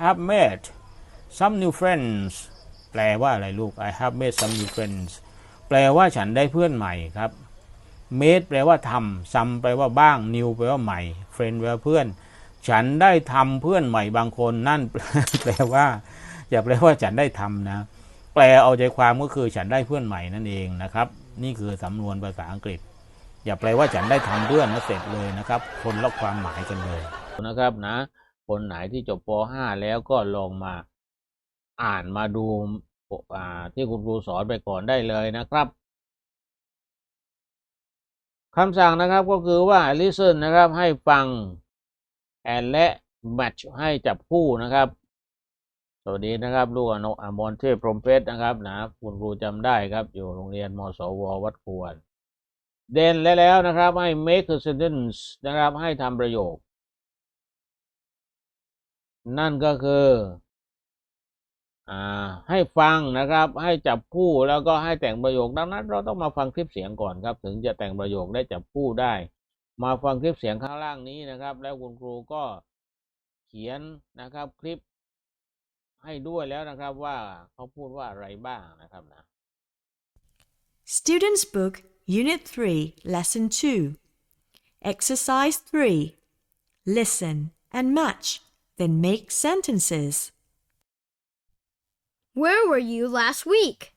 have made some new friends แปลว่าอะไรลูก I have made some new friends แปลว่าฉันได้เพื่อนใหม่ครับ made แปลว่าทำ some แปลว่าบ้าง new แปลว่าใหม่ friend แปลว่าเพื่อน ฉันได้ทำเพื่อนใหม่บางคนนั่นแปลว่า อย่าแปลว่าฉันได้ทำนะ แปลเอาใจความก็คือฉันได้เพื่อนใหม่นั่นเองนะครับ นี่คือสำนวนภาษาอังกฤษ อย่าแปลว่าฉันได้ทำเพื่อนแล้วเสร็จเลยนะครับ คนละความหมายกันเลยนะครับนะ คนไหนที่จบป .5 แล้วก็ลองมาอ่านมาดูาที่คุณครูสอนไปก่อนได้เลยนะครับคำสั่งนะครับก็คือว่า listen นะครับให้ฟัง and และ match ให้จับคู่นะครับ สวัสดีนะครับ ลูกอนกอมรเทพพรมเพชรนะครับนะคุณครูจำได้ครับ อยู่โรงเรียนมสววัดควร เด่นและแล้วนะครับให้ make a sentence นะครับให้ทำประโยค นั่นก็คืออ่าให้ฟังนะครับ ให้จับคู่แล้วก็ให้แต่งประโยคดังนั้น เราต้องมาฟังคลิปเสียงก่อนครับ ถึงจะแต่งประโยคได้จับคู่ได้ มาฟังคลิปเสียงข้างล่างนี้นะครับ แล้วคุณครูก็เขียนนะครับคลิปให้ด้วยแล้วนะครับว่าเขาพูดว่าอะไรบ้างนะครับนะ Students' Book, Unit 3, Lesson 2. Exercise 3. Listen and match, then make sentences. Where were you last week?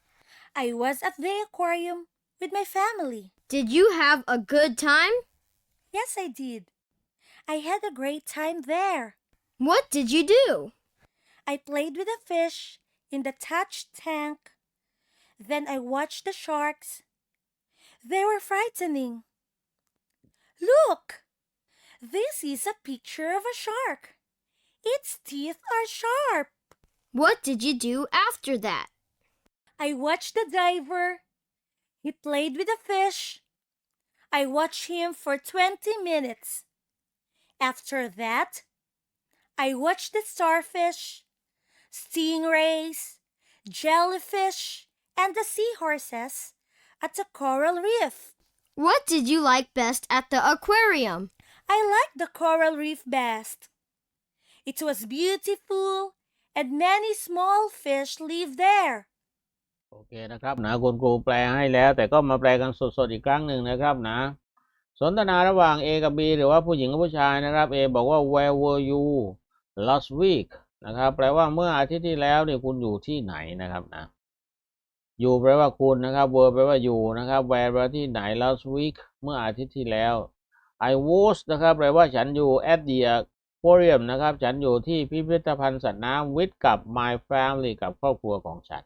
I was at the aquarium with my family. Did you have a good time? Yes, I did. I had a great time there. What did you do? I played with the fish in the touch tank. Then I watched the sharks. They were frightening. Look! This is a picture of a shark. Its teeth are sharp. What did you do after that? I watched the diver. He played with the fish. I watched him for 20 minutes. After that, I watched the starfish, stingrays, jellyfish, and the seahorses at the coral reef. What did you like best at the aquarium? I liked the coral reef best. It was beautiful, and many small fish live there. โอเคนะครับนะคุณครูแปลให้แล้ว แต่ก็มาแปลกันสดๆอีกครั้งหนึ่งนะครับนะ สนทนาระหว่าง A กับ B หรือว่าผู้หญิงกับผู้ชายนะครับ A บอกว่า where were you last week นะครับ แปลว่าเมื่ออาทิตย์ที่แล้วเนี่ยคุณอยู่ที่ไหนนะครับนะ อยู่แปลว่าคุณนะครับ were แปลว่าอยู่นะครับ where แปลว่าที่ไหน last week เมื่ออาทิตย์ที่แล้ว I was นะครับแปลว่าฉันอยู่ at the aquarium นะครับ ฉันอยู่ที่พิพิธภัณฑ์สัตว์น้ำ with กับ my family กับครอบครัวของฉัน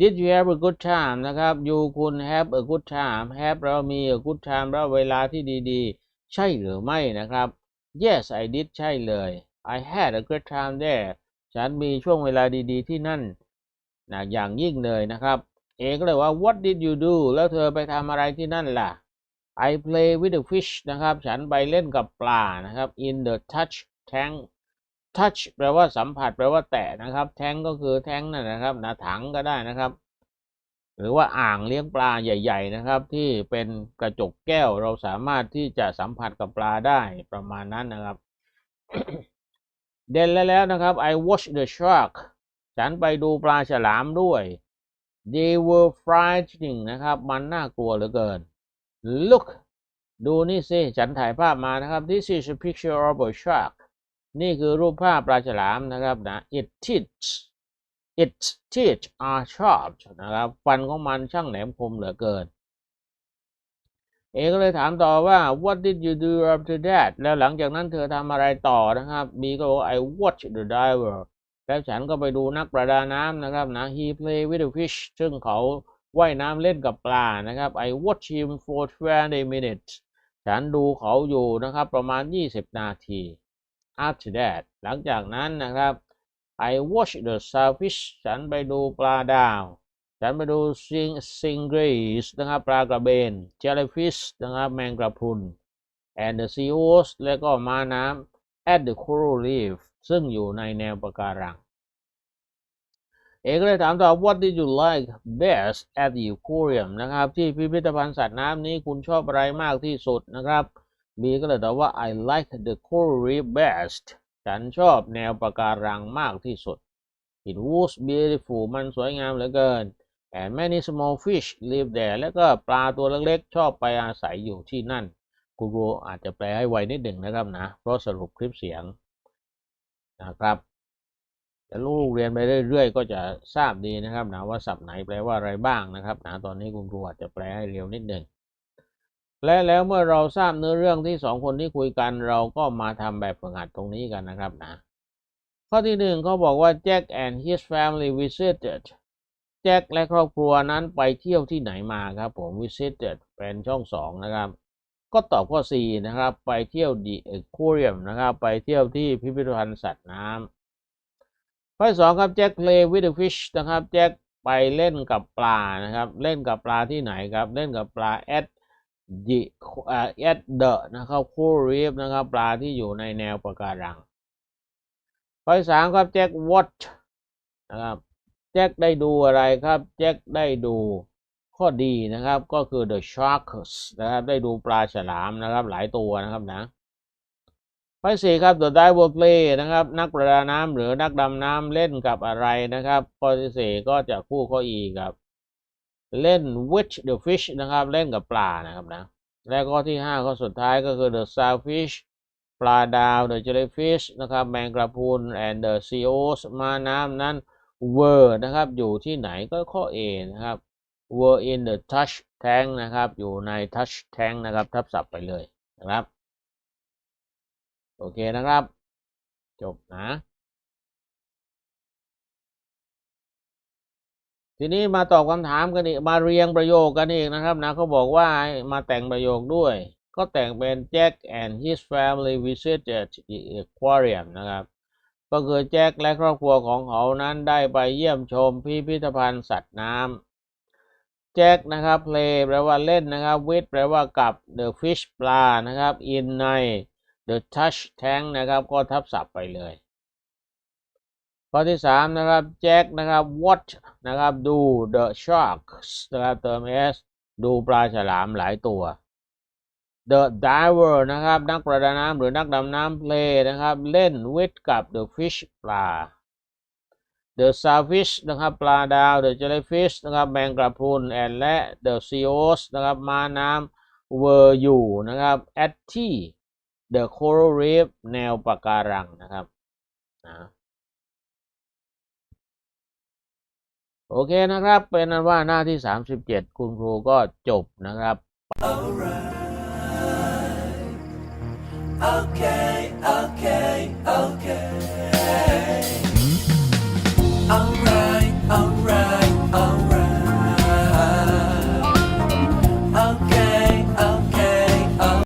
Did you have a good time นะครับ you คุณ have a good time have เรามี a good time เราเวลาที่ดีๆ ใช่หรือไม่นะครับ Yes I did ใช่เลย I had a great time there ฉันมีช่วงเวลาดีๆ ที่นั่นนะอย่างยิ่งเลยนะครับ เอก็เลยว่า What did you do แล้วเธอไปทำอะไรที่นั่นล่ะ I play with the fish นะครับ ฉันไปเล่นกับปลานะครับ in the touch tank touch แปลว่าสัมผัสแปลว่าแตะนะครับ แทงก็คือแทงนั่นนะครับนะถังก็ได้นะครับ หรือว่าอ่างเลี้ยงปลาใหญ่ ๆ นะครับ ที่เป็นกระจกแก้วเราสามารถที่จะสัมผัสกับปลาได้ประมาณนั้นนะครับ เด่นแล้วนะครับ I watch the shark ฉันไปดูปลาฉลามด้วย they were frightening นะครับ มันน่ากลัวเหลือเกิน look ดูนี่สิ ฉันถ่ายภาพมานะครับ this is a picture of a shark นี่คือรูปภาพปลาฉลามนะครับนะ it teeth its teeth are sharp นะครับฟันของมันช่างแหลมคมเหลือเกิน เอก็เลยถามต่อว่า what did you do after that แล้วหลังจากนั้นเธอทำอะไรต่อนะครับ B ก็บอกว่า I watched the diver แล้วฉันก็ไปดูนักประดาน้ำนะครับนะ he play with the fish ซึ่งเขา ว่ายน้ำเล่นกับปลานะครับ I watched him for 20 minutes ฉันดูเขาอยู่นะครับประมาณ 20 นาที after that หลังจากนั้นนะครับ I watched the starfish ฉันไปดูปลาดาว ฉันไปดู sing stingrays นะครับปลากระเบน jellyfish นะครับแมงกระพรุน and the seals และก็ม้าน้ำ at the coral reef ซึ่งอยู่ในแนวปะการัง เอกเลยถามต่อ what did you like best at the aquarium นะครับ ที่พิพิธภัณฑ์สัตว์น้ำนี้คุณชอบอะไรมากที่สุดนะครับ B ก็เลยตอบว่า I like the coral reef best ฉันชอบแนวปะการังมากที่สุด It was beautiful มันสวยงามเหลือเกิน and many small fish live there แล้วก็ปลาตัวเล็กๆ ชอบไปอาศัยอยู่ที่นั่นคุณครูอาจจะแปลให้ไวนิดหนึ่งนะครับนะ เพราะสรุปคลิปเสียงนะครับ แต่ลูกเรียนไปเรื่อยๆ ก็จะทราบดีนะครับนะว่าศัพท์ไหนแปลว่าอะไรบ้างนะครับนะตอนนี้คุณครูอาจจะแปลให้เร็วนิดหนึ่งและแล้วเมื่อเราทราบเนื้อเรื่องที่สองคนที่คุยกันเราก็มาทำแบบฝึกหัดตรงนี้กันนะครับนะ ข้อที่หนึ่งเขาบอกว่า Jack and his family visited แจ็คและครอบครัวนั้นไปเที่ยวที่ไหนมาครับผม visited เป็นช่องสองนะครับ ก็ตอบข้อ C นะครับ ไปเที่ยว The Aquarium นะครับ ไปเที่ยวที่พิพิธภัณฑ์สัตว์น้ำ ข้อสองครับ Jack play with the fish นะครับแจ็คไปเล่นกับปลานะครับ เล่นกับปลาที่ไหนครับ เล่นกับปลา at the อ่า at the นะครับ coral reef นะครับ ปลาที่อยู่ในแนวปะการัง ข้อสามครับ Jack watch นะครับแจ็คได้ดูอะไรครับแจ็คได้ดูข้อดีนะครับก็คือ the sharks นะครับได้ดูปลาฉลามนะครับหลายตัวนะครับนะ ข้อสี่ครับ the diver play นะครับ นักประดาน้ำหรือนักดำน้ำเล่นกับอะไรนะครับ ข้อที่สี่ก็จะคู่ข้อ e ครับ เล่น with the fish นะครับ เล่นกับปลานะครับนะ และข้อที่ห้าข้อสุดท้ายก็คือ the starfish ปลาดาว the jellyfish นะครับแมงกระพุน and the seals มาน้ำนั้น were นะครับ อยู่ที่ไหนก็ข้อ A นะครับ were in the touch tank นะครับ อยู่ใน touch tank นะครับ ทับศัพท์ไปเลยนะครับ โอเคนะครับ จบนะ ทีนี้มาตอบคำถามกันอีกมาเรียงประโยคกันอีกนะครับนะเขาบอกว่ามาแต่งประโยคด้วย ก็แต่งเป็น Jack and his family visited the aquarium นะครับ ก็คือแจ็คและครอบครัวของเขานั้นได้ไปเยี่ยมชมพิพิธภัณฑ์สัตว์น้ำแจ็คนะครับ play แปลว่าเล่นนะครับ with แปลว่ากับ the fish ปลานะครับ in ใน the touch tank นะครับ ก็ทับศัพท์ไปเลยข้อที่สามนะครับแจ็คนะครับ watch นะครับดู the sharks นะครับเติม s ดูปลาฉลามหลายตัว The diver นะครับ นักประดาน้ำหรือนักดำน้ำ play นะครับ เล่น with กับ the fish ปลา The starfish นะครับ ปลาดาว The jellyfish นะครับแมงกระพรุน and และ the seals นะครับม้าน้ำ were อยู่นะครับ at ที่ The Coral Reef แนวปะการังนะครับนะโอเคนะครับ เป็นนั้นว่าหน้าที่ 37 คุณครูก็จบนะครับ Alright. Okay.